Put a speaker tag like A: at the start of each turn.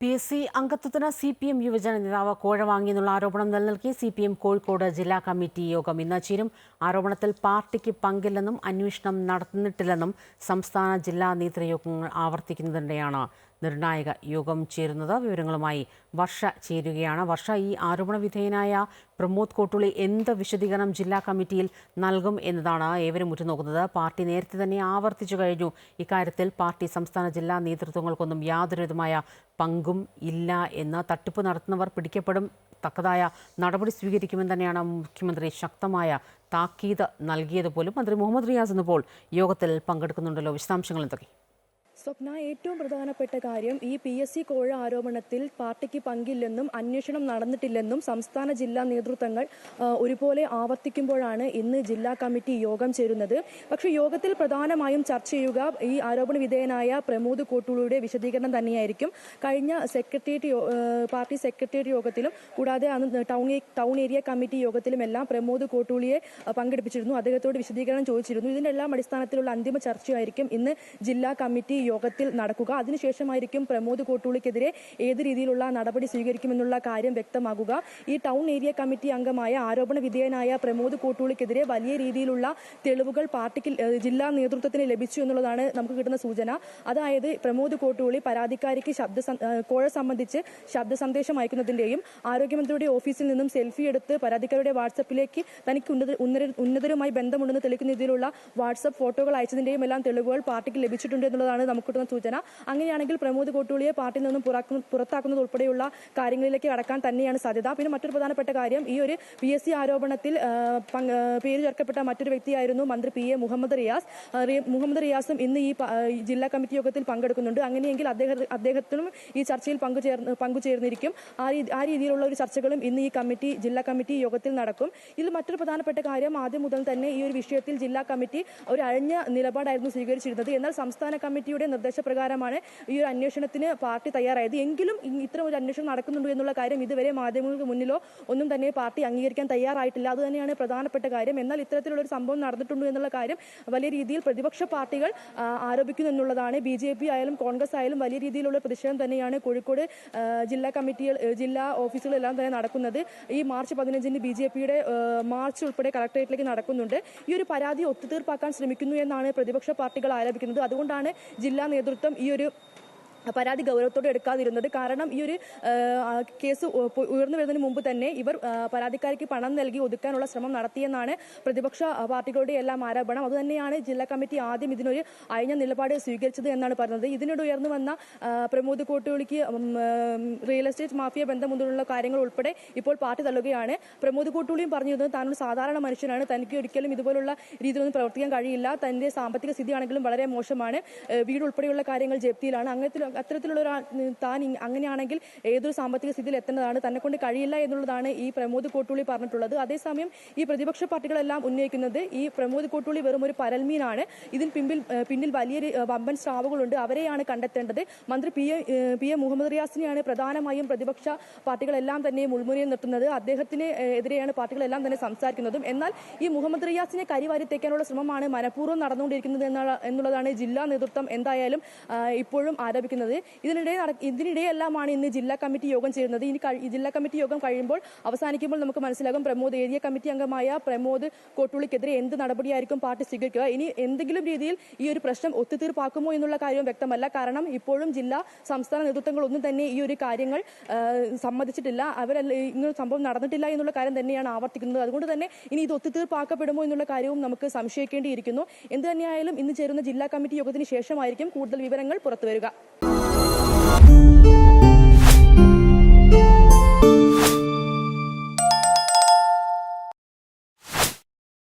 A: P S C അംഗത്വത്തിന് C P M യുവജന നേതാവ് കോഴ വാങ്ങിയെന്നുള്ള ആരോപണം നിലനിൽക്കെ സി പി എം കോഴിക്കോട് ജില്ലാ കമ്മിറ്റി യോഗം. ഇന്ന് ചേരും. ആരോപണത്തിൽ പാർട്ടിക്ക് പങ്കില്ലെന്നും അന്വേഷണം നടന്നിട്ടില്ലെന്നും സംസ്ഥാന ജില്ലാ നേതൃയോഗങ്ങൾ ആവർത്തിക്കുന്നതിനിടെയാണ് നിർണായക യോഗം ചേരുന്നത്. വിവരങ്ങളുമായി വർഷ ചേരുകയാണ്. വർഷ ഈ ആരോപണ വിധേയനായ പ്രമോദ് കോട്ടുളി എന്ത് വിശദീകരണം ജില്ലാ കമ്മിറ്റിയിൽ നൽകും എന്നതാണ് ഏവരും ഉറ്റുനോക്കുന്നത്. പാർട്ടി നേരത്തെ തന്നെ ആവർത്തിച്ചു കഴിഞ്ഞു. ഇക്കാര്യത്തിൽ പാർട്ടി സംസ്ഥാന ജില്ലാ നേതൃത്വങ്ങൾക്കൊന്നും യാതൊരുവിധമായ പങ്കും ഇല്ല എന്ന് തട്ടിപ്പ് നടത്തുന്നവർ പിടിക്കപ്പെടും. തക്കതായ നടപടി സ്വീകരിക്കുമെന്ന് തന്നെയാണ് മുഖ്യമന്ത്രി ശക്തമായ താക്കീത് നൽകിയതുപോലും മന്ത്രി മുഹമ്മദ് റിയാസ് ഇന്നിപ്പോൾ യോഗത്തിൽ പങ്കെടുക്കുന്നുണ്ടല്ലോ. വിശദാംശങ്ങൾ എന്തൊക്കെ?
B: സ്വപ്ന ഏറ്റവും പ്രധാനപ്പെട്ട കാര്യം ഈ പി എസ് സി കോഴ ആരോപണത്തിൽ പാർട്ടിക്ക് പങ്കില്ലെന്നും അന്വേഷണം നടന്നിട്ടില്ലെന്നും സംസ്ഥാന ജില്ലാ നേതൃത്വങ്ങൾ ഒരുപോലെ ആവർത്തിക്കുമ്പോഴാണ് ഇന്ന് ജില്ലാ കമ്മിറ്റി യോഗം ചേരുന്നത്. പക്ഷേ യോഗത്തിൽ പ്രധാനമായും ചർച്ച ചെയ്യുക ഈ ആരോപണ വിധേയനായ പ്രമോദ് കോട്ടൂളിയുടെ വിശദീകരണം തന്നെയായിരിക്കും. കഴിഞ്ഞ സെക്രട്ടേറിയറ്റ് പാർട്ടി സെക്രട്ടേറിയറ്റ് യോഗത്തിലും കൂടാതെ അന്ന് ടൗൺ ടൗൺ ഏരിയ കമ്മിറ്റി യോഗത്തിലും എല്ലാം പ്രമോദ് കോട്ടൂളിയെ പങ്കെടുപ്പിച്ചിരുന്നു. അദ്ദേഹത്തോട് വിശദീകരണം ചോദിച്ചിരുന്നു. ഇതിന്റെ എല്ലാം അടിസ്ഥാനത്തിലുള്ള അന്തിമ ചർച്ചയായിരിക്കും ഇന്ന് ജില്ലാ കമ്മിറ്റി യോഗത്തിൽ നടക്കുക. അതിനുശേഷമായിരിക്കും പ്രമോദ് കോട്ടൂളിക്കെതിരെ ഏത് രീതിയിലുള്ള നടപടി സ്വീകരിക്കുമെന്നുള്ള കാര്യം വ്യക്തമാകുക. ഈ ടൗൺ ഏരിയ കമ്മിറ്റി അംഗമായ ആരോപണ വിധേയനായ പ്രമോദ് കോട്ടൂളിക്കെതിരെ വലിയ രീതിയിലുള്ള തെളിവുകൾ പാർട്ടിക്ക് ജില്ലാ നേതൃത്വത്തിന് ലഭിച്ചു എന്നുള്ളതാണ് നമുക്ക് കിട്ടുന്ന സൂചന. അതായത് പ്രമോദ് കോട്ടൂളി പരാതിക്കാരിക്ക് ശബ്ദ കോഴ സംബന്ധിച്ച് ശബ്ദ സന്ദേശം അയക്കുന്നതിന്റെയും ആരോഗ്യമന്ത്രിയുടെ ഓഫീസിൽ നിന്നും സെൽഫി എടുത്ത് പരാതിക്കാരുടെ വാട്സപ്പിലേക്ക് തനിക്ക് ഉന്നത ഉന്നത- ഉന്നതരുമായി ബന്ധമുണ്ടെന്ന് തെളിയിക്കുന്ന രീതിയിലുള്ള വാട്സപ്പ് ഫോട്ടോകൾ അയച്ചതിന്റെയും എല്ലാം തെളിവുകൾ പാർട്ടിക്ക് ലഭിച്ചിട്ടുണ്ട് എന്നുള്ളതാണ് നമുക്ക് കിട്ടുന്ന സൂചന. അങ്ങനെയാണെങ്കിൽ പ്രമോദ് കോട്ടൂളിയെ പാർട്ടിയിൽ നിന്നും പുറത്താക്കുന്നത് ഉൾപ്പെടെയുള്ള കാര്യങ്ങളിലേക്ക് കടക്കാൻ തന്നെയാണ് സാധ്യത. പിന്നെ മറ്റൊരു പ്രധാനപ്പെട്ട കാര്യം ഈ ഒരു പി എസ് സി ആരോപണത്തിൽ പേര് ചേർക്കപ്പെട്ട മറ്റൊരു വ്യക്തിയായിരുന്നു മന്ത്രി പി എ മുഹമ്മദ് റിയാസ്. മുഹമ്മദ് റിയാസും ഇന്ന് ഈ ജില്ലാ കമ്മിറ്റി യോഗത്തിൽ പങ്കെടുക്കുന്നുണ്ട്. അങ്ങനെയെങ്കിൽ അദ്ദേഹം അദ്ദേഹത്തിനും ഈ ചർച്ചയിൽ പങ്കുചേർന്ന് പങ്കുചേർന്നിരിക്കും ആ ആ രീതിയിലുള്ള ഒരു ചർച്ചകളും ഇന്ന് ഈ കമ്മിറ്റി ജില്ലാ കമ്മിറ്റി യോഗത്തിൽ നടക്കും. ഇതിൽ മറ്റൊരു പ്രധാനപ്പെട്ട കാര്യം ആദ്യം മുതൽ തന്നെ ഈ ഒരു വിഷയത്തിൽ ജില്ലാ കമ്മിറ്റി ഒരു അഴിഞ്ഞ നിലപാടായിരുന്നു സ്വീകരിച്ചിരുന്നത്. എന്നാൽ സംസ്ഥാന കമ്മിറ്റിയുടെ നിർദ്ദേശപ്രകാരമാണ് ഈ ഒരു അന്വേഷണത്തിന് പാർട്ടി തയ്യാറായത്. എങ്കിലും ഇത്തരം ഒരു അന്വേഷണം നടക്കുന്നുണ്ട് എന്നുള്ള കാര്യം ഇതുവരെ മാധ്യമങ്ങൾക്ക് മുന്നിലോ ഒന്നും തന്നെ പാർട്ടി അംഗീകരിക്കാൻ തയ്യാറായിട്ടില്ല. അത് തന്നെയാണ് പ്രധാനപ്പെട്ട കാര്യം. എന്നാൽ ഇത്തരത്തിലുള്ള ഒരു സംഭവം നടന്നിട്ടുണ്ട് എന്നുള്ള കാര്യം വലിയ രീതിയിൽ പ്രതിപക്ഷ പാർട്ടികൾ ആരോപിക്കുന്നു എന്നുള്ളതാണ്. ബി ജെ പി ആയാലും കോൺഗ്രസ് ആയാലും വലിയ രീതിയിലുള്ള പ്രതിഷേധം തന്നെയാണ് കോഴിക്കോട് ജില്ലാ കമ്മിറ്റികൾ ജില്ലാ ഓഫീസുകളെല്ലാം തന്നെ നടക്കുന്നത്. ഈ മാർച്ച് പതിനഞ്ചിന് ബി ജെ പിയുടെ മാർച്ച് ഉൾപ്പെടെ കളക്ടറേറ്റിലേക്ക് നടക്കുന്നുണ്ട്. ഈ ഒരു പരാതി ഒത്തുതീർപ്പാക്കാൻ ശ്രമിക്കുന്നു എന്നാണ് പ്രതിപക്ഷ പാർട്ടികൾ ആരോപിക്കുന്നത്. അതുകൊണ്ടാണ് ജില്ലാ നേതൃത്വം ഈ ഒരു പരാതി ഗൗരവത്തോടെ എടുക്കാതിരുന്നത് കാരണം ഈ ഒരു കേസ് ഉയർന്നു വരുന്നതിന് മുമ്പ് തന്നെ ഇവർ പരാതിക്കാരിക്ക് പണം നൽകി ഒതുക്കാനുള്ള ശ്രമം നടത്തിയെന്നാണ് പ്രതിപക്ഷ പാർട്ടികളുടെ എല്ലാം ആരോപണം. അതുതന്നെയാണ് ജില്ലാ കമ്മിറ്റി ആദ്യം ഇതിനൊരു അയഞ്ഞ നിലപാട് സ്വീകരിച്ചത് എന്നാണ് പറഞ്ഞത്. ഇതിനിടെ ഉയർന്നു വന്ന പ്രമോദ് ഉം, റിയൽ എസ്റ്റേറ്റ് മാഫിയ ബന്ധം മുതലുള്ള കാര്യങ്ങൾ ഉൾപ്പെടെ ഇപ്പോൾ പാർട്ടി തള്ളുകയാണ്. പ്രമോദ് കോട്ടൂളിയും പറഞ്ഞിരുന്നത് താനൊരു സാധാരണ മനുഷ്യനാണ്. തനിക്ക് ഒരിക്കലും ഇതുപോലുള്ള രീതിയിലൊന്നും പ്രവർത്തിക്കാൻ കഴിയില്ല. തന്റെ സാമ്പത്തിക സ്ഥിതിയാണെങ്കിലും വളരെ മോശമാണ്. വീട് ഉൾപ്പെടെയുള്ള കാര്യങ്ങൾ ജപ്തിയിലാണ്. അങ്ങനത്തിൽ അത്തരത്തിലുള്ള ഒരു താൻ അങ്ങനെയാണെങ്കിൽ ഏതൊരു സാമ്പത്തിക സ്ഥിതിയിൽ എത്തേണ്ടതാണ് തന്നെ കൊണ്ട് കഴിയില്ല എന്നുള്ളതാണ് ഈ പ്രമോദ് കോട്ടൂളി പറഞ്ഞിട്ടുള്ളത്. അതേസമയം ഈ പ്രതിപക്ഷ പാർട്ടികളെല്ലാം ഉന്നയിക്കുന്നത് ഈ പ്രമോദ് കോട്ടൂളി വെറും ഒരു പരൽമീനാണ്. ഇതിന് പിമ്പിൽ പിന്നിൽ വലിയൊരു വമ്പൻ സ്രാവുകളുണ്ട്. അവരെയാണ് കണ്ടെത്തേണ്ടത്. മന്ത്രി P A P A Muhammad റിയാസിനെയാണ് പ്രധാനമായും പ്രതിപക്ഷ പാർട്ടികളെല്ലാം തന്നെ മുൾമുനയിൽ നിർത്തുന്നത്. അദ്ദേഹത്തിന് എതിരെയാണ് പാർട്ടികളെല്ലാം തന്നെ സംസാരിക്കുന്നതും. എന്നാൽ ഈ മുഹമ്മദ് റിയാസിനെ കരിവാരി തേക്കാനുള്ള ശ്രമമാണ് മനഃപൂർവം നടന്നുകൊണ്ടിരിക്കുന്നത് എന്നുള്ള- എന്നുള്ളതാണ് ജില്ലാ നേതൃത്വം എന്തായാലും ഇപ്പോഴും ആരോപിക്കുന്നത്. ഇതിനിടെ നട- ഇതിനിടെയെല്ലാമാണ് ഇന്ന് ജില്ലാ കമ്മിറ്റി യോഗം ചേരുന്നത്. ഇനി ജില്ലാ കമ്മിറ്റി യോഗം കഴിയുമ്പോൾ അവസാനിക്കുമ്പോൾ നമുക്ക് മനസ്സിലാകും പ്രമോദ് ഏരിയ കമ്മിറ്റി അംഗമായ പ്രമോദ് കോട്ടുള്ളിക്കെതിരെ എന്ത് നടപടിയായിരിക്കും പാർട്ടി സ്വീകരിക്കുക. ഇനി എന്തെങ്കിലും രീതിയിൽ ഈ ഒരു പ്രശ്നം ഒത്തുതീർപ്പാക്കുമോ എന്നുള്ള കാര്യം വ്യക്തമല്ല. കാരണം ഇപ്പോഴും ജില്ലാ സംസ്ഥാന നേതൃത്വങ്ങൾ ഒന്നും തന്നെ ഈ ഒരു കാര്യങ്ങൾ സമ്മതിച്ചിട്ടില്ല. അവരല്ല ഇങ്ങനെ സംഭവം നടന്നിട്ടില്ല എന്നുള്ള കാര്യം തന്നെയാണ് ആവർത്തിക്കുന്നത്. അതുകൊണ്ട് തന്നെ ഇനി ഇത് ഒത്തുതീർപ്പാക്കപ്പെടുമോ എന്നുള്ള കാര്യവും നമുക്ക് സംശയിക്കേണ്ടിയിരിക്കുന്നു. എന്ത് തന്നെയായാലും ഇന്ന് ചേരുന്ന ജില്ലാ കമ്മിറ്റി യോഗത്തിന് ശേഷമായിരിക്കും കൂടുതൽ വിവരങ്ങൾ പുറത്തുവരിക.